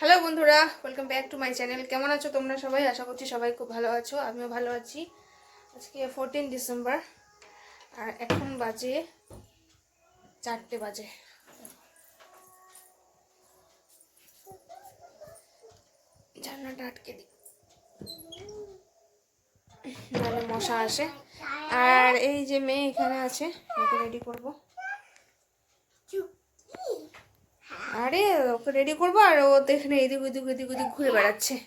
Hello বন্ধুরা welcome back to my channel কেমন আছো তোমরা সবাই? আশা করছি সবাই খুব ভালো আছো, আমিও ভালো আছি। আজকে ফোরটিন ডিসেম্বর আর এখন বাজে চারটে বাজে। জানলাটা আটকে দিই। মশা আসে। আর এই যে মেয়ে এখানে আছে রেডি করব। আরে ওকে রেডি করব, আর ও তো এখানে এদিক ওদিক ওদিক ওদিক ঘুরে বেড়াচ্ছে।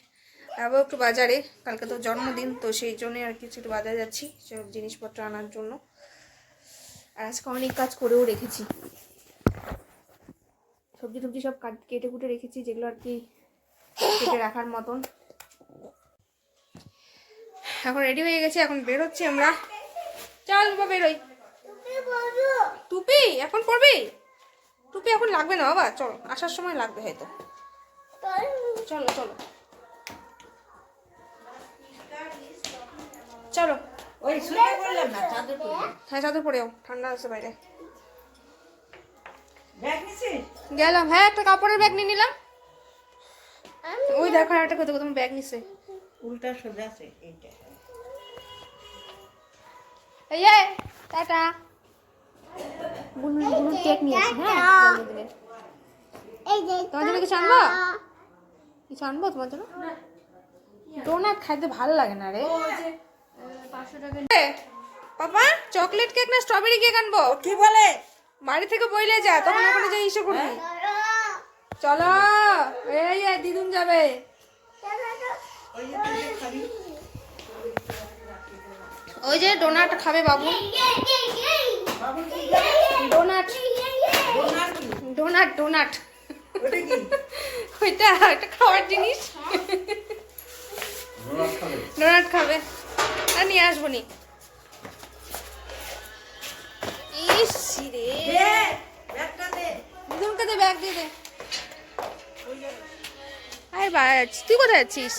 তারপর একটু বাজারে, কালকে তো জন্মদিন, তো সেই জন্যই আর কিছু একটু বাজারে যাচ্ছি, সব জিনিসপত্র আনার জন্য। আর আজকে অনেক কাজ করেও রেখেছি। সবজি টবজি সব কাট- কেটে রেখেছি, যেগুলো আর কি কেটে রাখার মতন। এখন রেডি হয়ে গেছে, এখন বেরোচ্ছি আমরা। চল বাবা বেরোই। টুপি, এখন পরবি? টুপি এখন লাগবে না বাবা চলো আসার সময় লাগবে হয়তো। চলো চলো। চলো। ওই না চাদর পরে। হ্যাঁ চাদর পরেও ঠান্ডা আছে বাইরে। গেলাম হ্যাঁ একটা কাপড়ের ব্যাগ নিয়ে নিলাম। ওই দেখো একটা কোথাও তুমি ব্যাগ নিছে। উল্টা সোজা আছে এইটা। এই টাটা। বুনুর বুনুর কেক নিয়ে হ্যাঁ? জন্মদিনের তোমার জন্য কিছু আনব? কিছু আনব তোমার জন্য? ডোনাট খাইতে ভালো লাগে না রে। পাপা চকলেট কেক না স্ট্রবেরি কেক আনব? কি বলে? বাড়ি থেকে বইলে যা তখন ওখানে যে ইসে করবি। চলো এই দিদুন যাবে। ওই যে ডোনাট খাবে। বাবু। বাবু কি ডোনাট ডোনাট ডোনাট ওইটা একটা খাওয়ার জিনিস। ডোনাট খাবে? আর নিয়ে আসব নি। রে। দে ব্যাগটা দে। দিদুনকে দে ব্যাগ দিয়ে দে। আরে বাড়া যাচ্ছিস তুই কোথায় আছিস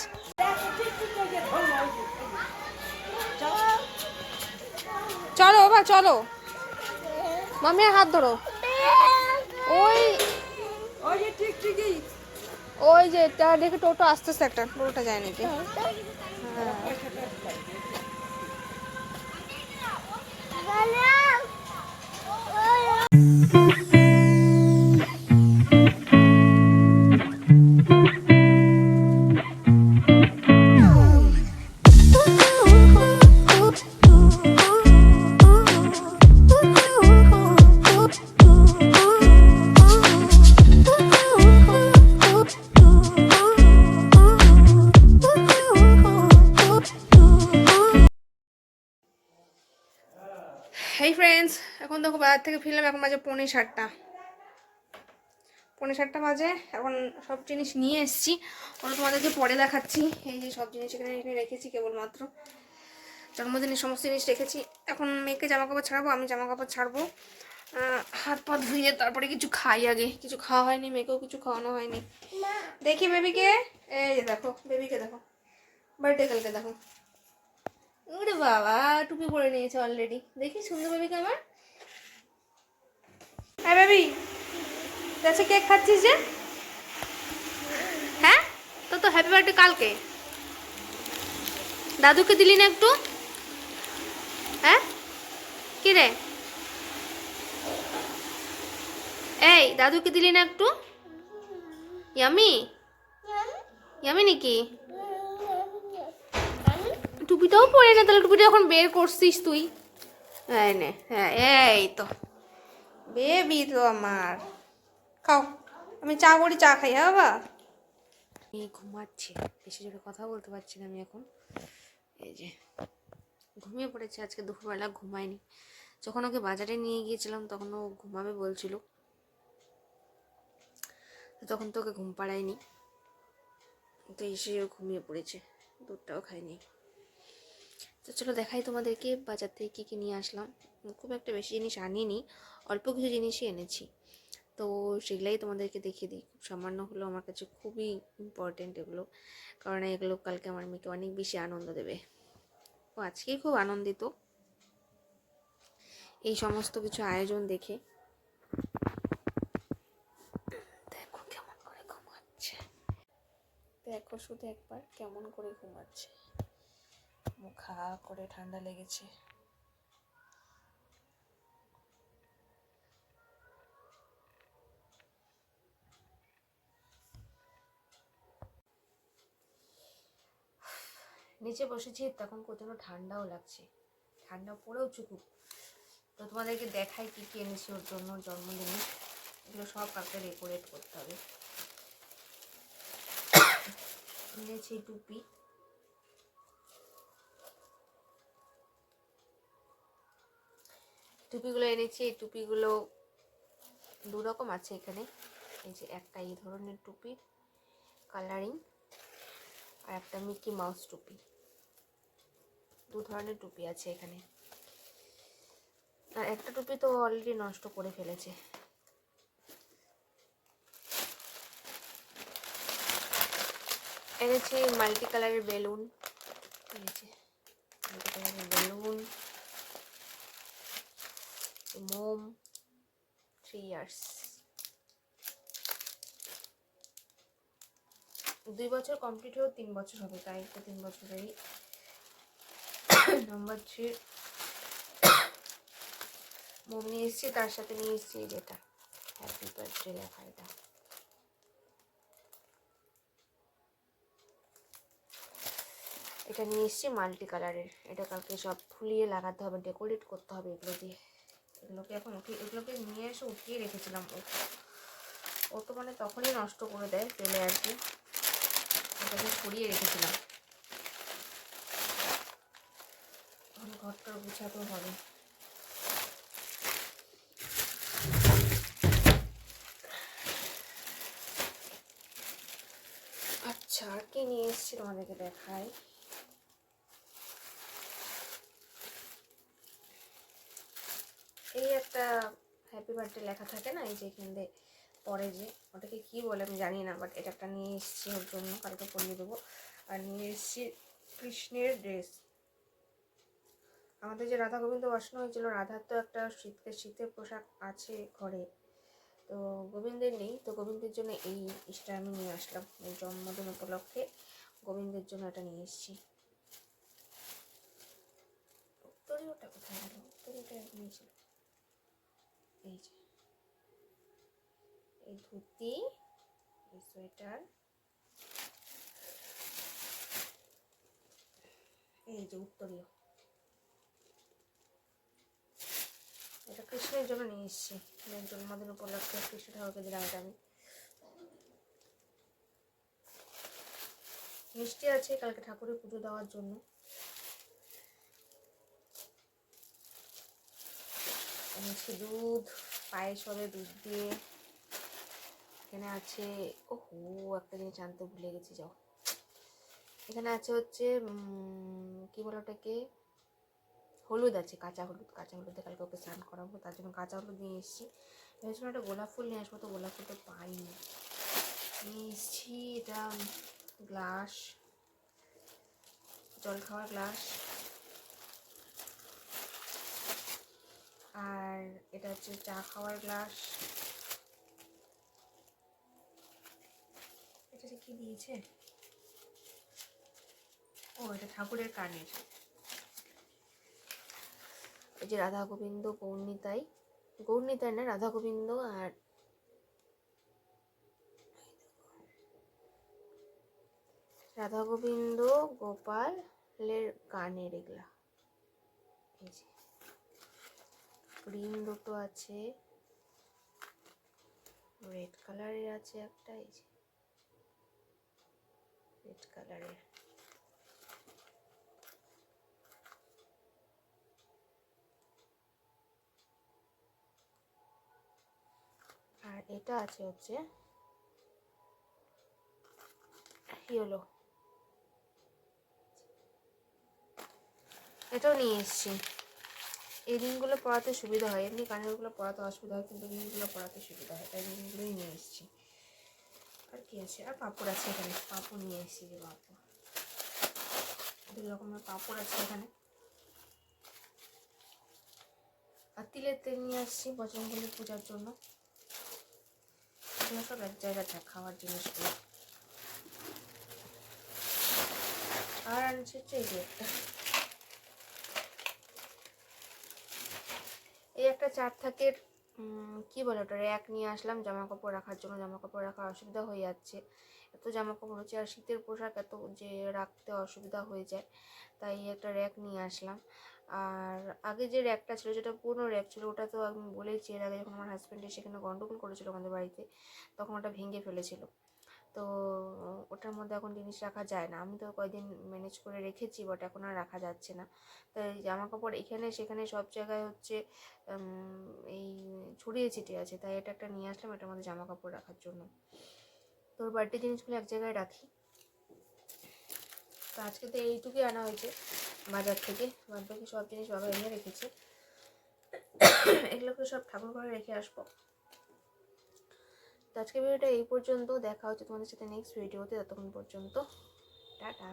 চলো বাবা চলো। মামির হাত ধরো। ওই ওই যে ঠিক ঠিকই। ওই যে এটা দেখে টোটো আসতেছে একটা টোটোটা যায় নাকি হ্যাঁ। হেই ফ্রেন্ডস এখন দেখো বাজার থেকে ফিরলাম এখন বাজে পৌনে সাতটা। পৌনে সাতটা বাজে এখন সব জিনিস নিয়ে এসেছি। ওটা তোমাদেরকে পরে দেখাচ্ছি। এই যে সব জিনিস এখানে এখানে রেখেছি কেবলমাত্র। জন্মদিনের সমস্ত জিনিস রেখেছি। এখন মেয়েকে জামা কাপড় ছাড়াবো আমি জামা কাপড় ছাড়বো হাত পা ধুয়ে তারপরে কিছু খাই আগে। কিছু খাওয়া হয়নি মেয়েকেও কিছু খাওয়ানো হয়নি। দেখি বেবিকে। এই দেখো বেবিকে দেখো। বার্থডে কালকে দেখো। ওরে বাবা টুপি পরে নিয়েছে অলরেডি দেখি সুন্দর বেবিকে আমার হ্যাঁ বেবি দেখছে কেক খাচ্ছিস যে? হ্যাঁ? তো তো হ্যাপি বার্থডে কালকে। দাদুকে দিলি না একটু? হ্যাঁ? কি রে? এই দাদুকে দিলি না একটু? ইয়ামি ইয়ামি নাকি? টুপিটাও পরে না তাহলে টুপিটা এখন বের করছিস তুই। এই নে হ্যাঁ এই তো। বেবি তো আমার। খাও আমি চা করি চা খাই হ্যাঁ বাবা? এই ঘুমাচ্ছি। বেশি জোরে কথা বলতে পারছি না আমি এখন। এই যে ঘুমিয়ে পড়েছে আজকে দুপুরবেলা ঘুমায়নি। যখন ওকে বাজারে নিয়ে গিয়েছিলাম তখন ও ঘুমাবে বলছিল। তখন তো ওকে ঘুম পাড়ায়নি। তো এসে ও ঘুমিয়ে পড়েছে। দুধটাও খায়নি। তো চলো দেখাই তোমাদেরকে বাজার থেকে কী কী নিয়ে আসলাম। খুব একটা বেশি জিনিস আনিনি, অল্প কিছু জিনিসই এনেছি। তো সেগুলাই তোমাদেরকে দেখিয়ে দিই। খুব সামান্য হলো আমার কাছে খুবই ইম্পর্টেন্ট এগুলো, কারণ এগুলো কালকে আমার মেয়েকে অনেক বেশি আনন্দ দেবে। ও আজকেই খুব আনন্দিত। এই সমস্ত কিছু আয়োজন দেখে। দেখো কেমন করে ঘুমাচ্ছে। দেখো শুধু একবার কেমন করে ঘুমাচ্ছে। মুখ খা করে ঠান্ডা লেগেছে। নিচে বসেছি, তখন প্রচণ্ড ঠান্ডাও লাগছে। ঠান্ডা পড়েও চুকুক তো তোমাদেরকে দেখাই কী কী এনেছি ওর জন্য, জন্মদিনে। এগুলো সব কাউকে ডেকোরেট করতে হবে। এনেছি টুপি। টুপিগুলো এনেছি, এই টুপিগুলো দু রকম আছে এখানে। এই যে একটা এই ধরনের টুপির কালারিং আর একটা মিকি মাউস টুপি। দু ধরনের টুপি আছে এখানে। আর একটা টুপি তো অলরেডি নষ্ট করে ফেলেছে। এনেছি মাল্টি কালারের বেলুন এনেছি বেলুন মোম থ্রি ইয়ার্স দুই বছর কমপ্লিট হয়েও তিন বছর হবে, তাই তো তিন বছরেরই নাম্বার থ্রি মোম নিয়ে এসেছি, তার সাথে নিয়ে এসেছি যেটা। হ্যাপি বার্থডে লেখা এটা এটা নিয়ে এসেছি মাল্টি কালারের এটা কালকে সব ফুলিয়ে লাগাতে হবে ডেকোরেট করতে হবে এগুলো দিয়ে। এগুলোকে এখন উঠিয়ে এগুলোকে নিয়ে এসে উঠিয়ে রেখেছিলাম। ও তো মানে তখনই নষ্ট করে দেয় ফেলে আর কি। ওটাকে সরিয়ে রেখেছিলাম। ঘরটা গুছাতেও হবে। আচ্ছা কি নিয়ে এসেছি তোমাদেরকে দেখাই? এই একটা হ্যাপি বার্থডে লেখা থাকে না, এই যে এখানে পরে যে, ওটাকে কি বলে আমি জানি না বাট এটা একটা নিয়ে এসেছি ওর জন্য, কালকে পরিয়ে দেবো। আর নিয়ে এসেছি কৃষ্ণের ড্রেস আমাদের যে রাধা গোবিন্দ বসানো হয়েছিল, রাধার তো একটা শীতের শীতের পোশাক আছে ঘরে। তো গোবিন্দের নেই, তো গোবিন্দের জন্য এই ইসটা আমি নিয়ে আসলাম জন্মদিন উপলক্ষে গোবিন্দের জন্য এটা নিয়ে এসেছি। উত্তরীয়টা কোথায় গেল? উত্তরীয়টা নিয়েছিল এই যে, এই ধুতি, এই সোয়েটার, এই যে উত্তরীয় এটা কৃষ্ণের জন্য নিয়ে এসেছি। জন্মদিন উপলক্ষে কৃষ্ণ ঠাকুরকে দিলাম এটা আমি মিষ্টি আছে, কালকে ঠাকুরের পুজো দেওয়ার জন্য। এনেছি দুধ, পায়েস হবে, দুধ দিয়ে। এখানে আছে ও হো একটা জিনিস আনতে ভুলে গেছি, যাও। এখানে আছে হচ্ছে কি বলে ওটাকে? হলুদ আছে, কাঁচা হলুদ, কাঁচা হলুদে কালকে ওকে স্নান করাবো, তার জন্য কাঁচা হলুদ নিয়ে এসেছি। ভেবেছিলাম একটা গোলাপ ফুল নিয়ে আসব, তো গোলাপ ফুল তো পাইনি। নিয়ে এসেছি, এটা গ্লাস জল খাওয়ার গ্লাস। এটা হচ্ছে চা খাওয়ার গ্লাস। এটা কি দিয়েছে? ও, এটা ঠাকুরের কানের। এই যে রাধা গোবিন্দ গৌরনীতাই। গৌরনীতাই না রাধা গোবিন্দ আর রাধা গোবিন্দ গোপালের গানের এগুলা। এই যে। গ্রিন দুটো আছে। রেড কালারের আছে একটা, এই যে। রেড কালারের আর এটা আছে হচ্ছে ইয়েলো এটাও নিয়ে এসেছি। এই রিংগুলো পড়াতে সুবিধা হয়, এমনি কানেরগুলো পড়াতে অসুবিধা হয়, কিন্তু রিংগুলো পড়াতে সুবিধা হয়, তাই রিংগুলোই নিয়ে এসেছি। আর কি আছে? আর পাঁপড় আছে এখানে, পাঁপড় নিয়ে এসেছি যে পাঁপড় দুই রকমের পাঁপড় আছে এখানে। আর তিলের তেল নিয়ে আসছি বজরঙ্গলি পূজার জন্য। সব এক জায়গায় থাক খাওয়ার জিনিসগুলো। আর আনছে হচ্ছে এই একটা এই একটা চার থাকের কি বলে ওটা, র্যাক নিয়ে আসলাম জামা কাপড় রাখার জন্য জামা কাপড় রাখার অসুবিধা হয়ে যাচ্ছে। এত জামা কাপড় হচ্ছে আর শীতের পোশাক এত যে রাখতে অসুবিধা হয়ে যায়, তাই একটা র্যাক নিয়ে আসলাম। আর আগে যে র্যাকটা ছিল, যেটা পুরনো র্যাক ছিল, ওটা তো আমি বলেইছি, এর আগে যখন আমার হাজব্যান্ড সেখানে গন্ডগোল করেছিল আমাদের বাড়িতে, তখন ওটা ভেঙে ফেলেছিল। তো ওটার মধ্যে এখন জিনিস রাখা যায় না। আমি তো কয়দিন ম্যানেজ করে রেখেছি বাট এখন আর রাখা যাচ্ছে না। তাই জামা কাপড় এখানে সেখানে সব জায়গায় হচ্ছে এই ছড়িয়ে ছিটিয়ে আছে। তাই এটা একটা নিয়ে আসলাম, এটার মধ্যে জামা কাপড় রাখার জন্য। তোর বাড়িতে জিনিসগুলো এক জায়গায় রাখি। তো আজকে তো এইটুকুই আনা হয়েছে বাজার থেকে। বাদ বাকি সব জিনিস বাবা এনে রেখেছে। এগুলোকে সব ঠাকুর ঘরে রেখে আসব। তো আজকে ভিডিওটা এই পর্যন্ত। দেখা হচ্ছে তোমাদের সাথে নেক্সট ভিডিওতে ততক্ষণ পর্যন্ত টাটা।